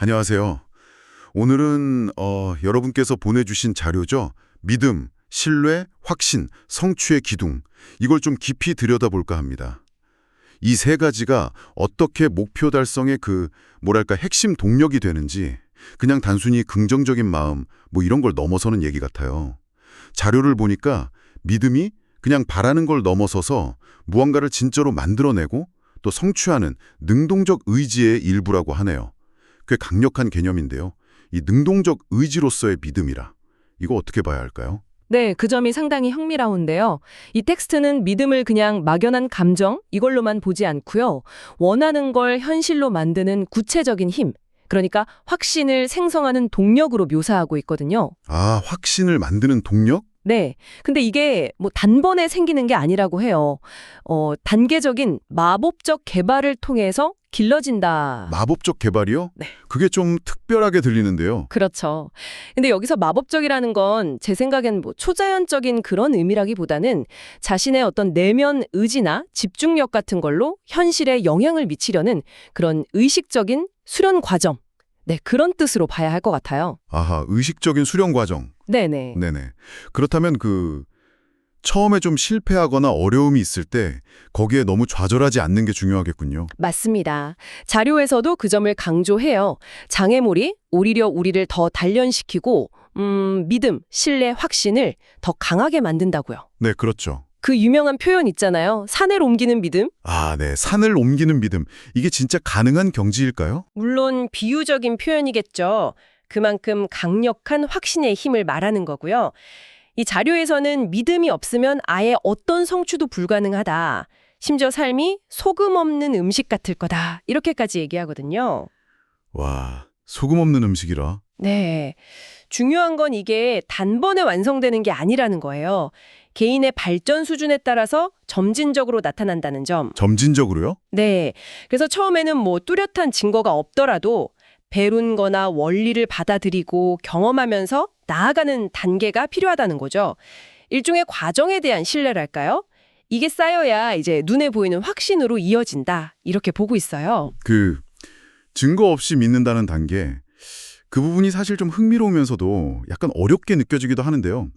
안녕하세요. 오늘은 어, 여러분께서 보내주신 자료죠. 믿음, 신뢰, 확신, 성취의 기둥. 이걸 좀 깊이 들여다볼까 합니다. 이 세 가지가 어떻게 목표 달성의 그 뭐랄까 핵심 동력이 되는지 그냥 단순히 긍정적인 마음 뭐 이런 걸 넘어서는 얘기 같아요. 자료를 보니까 믿음이 그냥 바라는 걸 넘어서서 무언가를 진짜로 만들어내고 또 성취하는 능동적 의지의 일부라고 하네요. 꽤 강력한 개념인데요. 이 능동적 의지로서의 믿음이라. 이거 어떻게 봐야 할까요? 네, 그 점이 상당히 흥미로운데요. 이 텍스트는 믿음을 그냥 막연한 감정 이걸로만 보지 않고요. 원하는 걸 현실로 만드는 구체적인 힘, 그러니까 확신을 생성하는 동력으로 묘사하고 있거든요. 아, 확신을 만드는 동력? 네. 근데 이게 뭐 단번에 생기는 게 아니라고 해요. 어, 단계적인 마법적 개발을 통해서 길러진다. 마법적 개발이요? 네. 그게 좀 특별하게 들리는데요. 그렇죠. 근데 여기서 마법적이라는 건 제 생각엔 뭐 초자연적인 그런 의미라기보다는 자신의 어떤 내면 의지나 집중력 같은 걸로 현실에 영향을 미치려는 그런 의식적인 수련 과정. 네, 그런 뜻으로 봐야 할 것 같아요. 아하, 의식적인 수련 과정. 네네. 네네. 그렇다면 그 처음에 좀 실패하거나 어려움이 있을 때 거기에 너무 좌절하지 않는 게 중요하겠군요. 맞습니다. 자료에서도 그 점을 강조해요. 장애물이 오히려 우리를 더 단련시키고, 음, 믿음, 신뢰, 확신을 더 강하게 만든다고요. 네, 그렇죠. 그 유명한 표현 있잖아요. 산을 옮기는 믿음? 아, 네. 산을 옮기는 믿음. 이게 진짜 가능한 경지일까요? 물론 비유적인 표현이겠죠. 그만큼 강력한 확신의 힘을 말하는 거고요. 이 자료에서는 믿음이 없으면 아예 어떤 성취도 불가능하다. 심지어 삶이 소금 없는 음식 같을 거다. 이렇게까지 얘기하거든요. 와, 소금 없는 음식이라. 네. 중요한 건 이게 단번에 완성되는 게 아니라는 거예요. 개인의 발전 수준에 따라서 점진적으로 나타난다는 점. 점진적으로요? 네. 그래서 처음에는 뭐 뚜렷한 증거가 없더라도 배운 거나 원리를 받아들이고 경험하면서 나아가는 단계가 필요하다는 거죠. 일종의 과정에 대한 신뢰랄까요? 이게 쌓여야 이제 눈에 보이는 확신으로 이어진다. 이렇게 보고 있어요. 그 증거 없이 믿는다는 단계. 그 부분이 사실 좀 흥미로우면서도 약간 어렵게 느껴지기도 하는데요.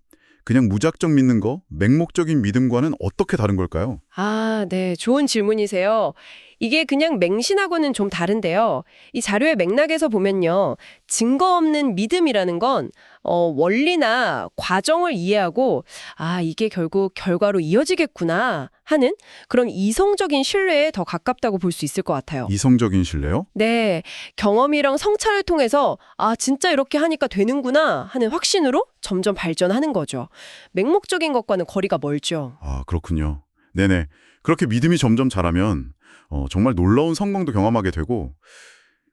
그냥 무작정 믿는 거, 맹목적인 믿음과는 어떻게 다른 걸까요? 아, 네. 좋은 질문이세요. 이게 그냥 맹신하고는 좀 다른데요. 이 자료의 맥락에서 보면요. 증거 없는 믿음이라는 건, 어, 원리나 과정을 이해하고, 아, 이게 결국 결과로 이어지겠구나 하는 그런 이성적인 신뢰에 더 가깝다고 볼 수 있을 것 같아요. 이성적인 신뢰요? 네. 경험이랑 성찰을 통해서, 아, 진짜 이렇게 하니까 되는구나 하는 확신으로 점점 발전하는 거죠. 맹목적인 것과는 거리가 멀죠. 아, 그렇군요. 네네. 그렇게 믿음이 점점 자라면 어, 정말 놀라운 성공도 경험하게 되고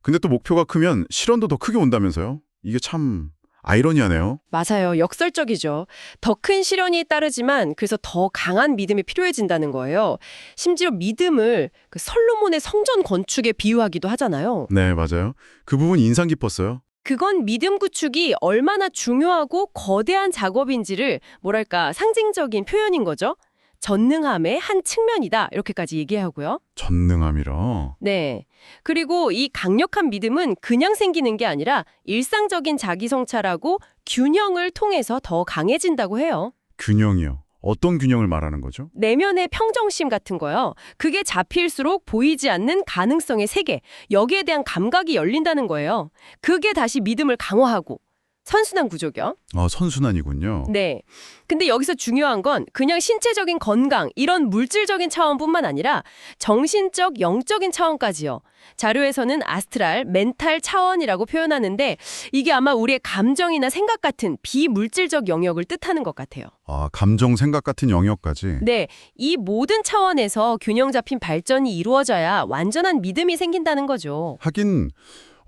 근데 또 목표가 크면 실현도 더 크게 온다면서요? 이게 참 아이러니하네요. 맞아요. 역설적이죠. 더 큰 실현이 따르지만 그래서 더 강한 믿음이 필요해진다는 거예요. 심지어 믿음을 그 솔로몬의 성전 건축에 비유하기도 하잖아요. 네, 맞아요. 그 부분 인상 깊었어요. 그건 믿음 구축이 얼마나 중요하고 거대한 작업인지를 뭐랄까 상징적인 표현인 거죠. 전능함의 한 측면이다. 이렇게까지 얘기하고요. 전능함이라. 네. 그리고 이 강력한 믿음은 그냥 생기는 게 아니라 일상적인 자기 성찰하고 균형을 통해서 더 강해진다고 해요. 균형이요. 어떤 균형을 말하는 거죠? 내면의 평정심 같은 거요. 그게 잡힐수록 보이지 않는 가능성의 세계, 여기에 대한 감각이 열린다는 거예요. 그게 다시 믿음을 강화하고 선순환 구조죠. 아, 선순환이군요. 네. 근데 여기서 중요한 건 그냥 신체적인 건강, 이런 물질적인 차원뿐만 아니라 정신적, 영적인 차원까지요. 자료에서는 아스트랄, 멘탈 차원이라고 표현하는데 이게 아마 우리의 감정이나 생각 같은 비물질적 영역을 뜻하는 것 같아요. 아, 감정, 생각 같은 영역까지. 네, 이 모든 차원에서 균형 잡힌 발전이 이루어져야 완전한 믿음이 생긴다는 거죠. 하긴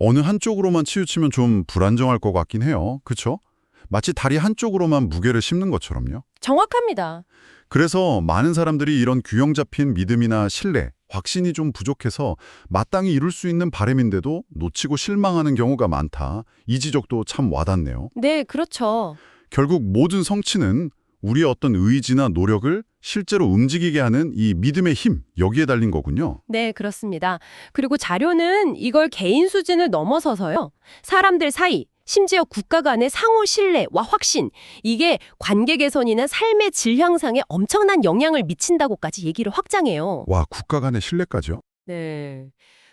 어느 한쪽으로만 치우치면 좀 불안정할 것 같긴 해요. 그쵸? 마치 다리 한쪽으로만 무게를 싣는 것처럼요. 정확합니다. 그래서 많은 사람들이 이런 균형 잡힌 믿음이나 신뢰, 확신이 좀 부족해서 마땅히 이룰 수 있는 바램인데도 놓치고 실망하는 경우가 많다. 이 지적도 참 와닿네요. 네, 그렇죠. 결국 모든 성취는 우리의 어떤 의지나 노력을 실제로 움직이게 하는 이 믿음의 힘, 여기에 달린 거군요. 네, 그렇습니다. 그리고 자료는 이걸 개인 수준을 넘어서서요. 사람들 사이, 심지어 국가 간의 상호 신뢰와 확신, 이게 관계 개선이나 삶의 질 향상에 엄청난 영향을 미친다고까지 얘기를 확장해요. 와, 국가 간의 신뢰까지요? 네.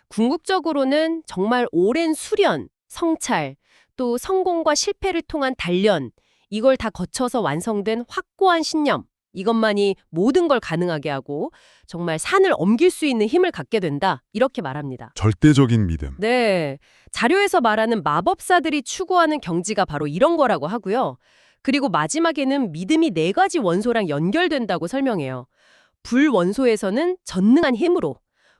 궁극적으로는 정말 오랜 수련, 성찰, 또 성공과 실패를 통한 단련, 이걸 다 거쳐서 완성된 확고한 신념, 이것만이 모든 걸 가능하게 하고 정말 산을 옮길 수 있는 힘을 갖게 된다. 이렇게 말합니다. 절대적인 믿음. 네. 자료에서 말하는 마법사들이 추구하는 경지가 바로 이런 거라고 하고요. 그리고 마지막에는 믿음이 네 가지 원소랑 연결된다고 설명해요. 불 원소에서는 전능한 힘으로,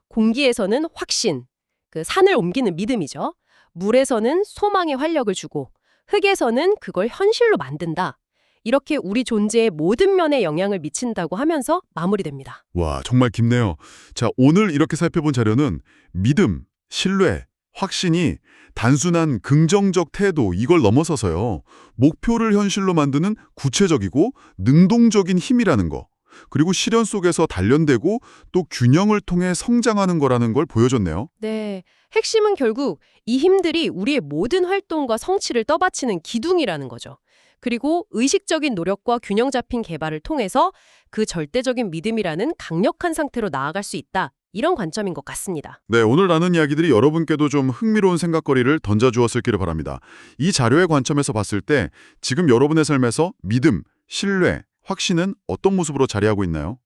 공기에서는 확신, 그 산을 옮기는 믿음이죠. 물에서는 소망의 활력을 주고, 흙에서는 그걸 현실로 만든다. 이렇게 우리 존재의 모든 면에 영향을 미친다고 하면서 마무리됩니다. 와, 정말 깊네요. 자, 오늘 이렇게 살펴본 자료는 믿음, 신뢰, 확신이 단순한 긍정적 태도 이걸 넘어서서요. 목표를 현실로 만드는 구체적이고 능동적인 힘이라는 거. 그리고 시련 속에서 단련되고 또 균형을 통해 성장하는 거라는 걸 보여줬네요. 네. 핵심은 결국 이 힘들이 우리의 모든 활동과 성취를 떠받치는 기둥이라는 거죠. 그리고 의식적인 노력과 균형 잡힌 개발을 통해서 그 절대적인 믿음이라는 강력한 상태로 나아갈 수 있다. 이런 관점인 것 같습니다. 네, 오늘 나눈 이야기들이 여러분께도 좀 흥미로운 생각거리를 던져주었을기를 바랍니다. 이 자료의 관점에서 봤을 때 지금 여러분의 삶에서 믿음, 신뢰, 확신은 어떤 모습으로 자리하고 있나요?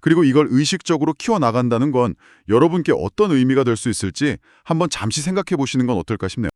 그리고 이걸 의식적으로 키워나간다는 건 여러분께 어떤 의미가 될 수 있을지 한번 잠시 생각해 보시는 건 어떨까 싶네요.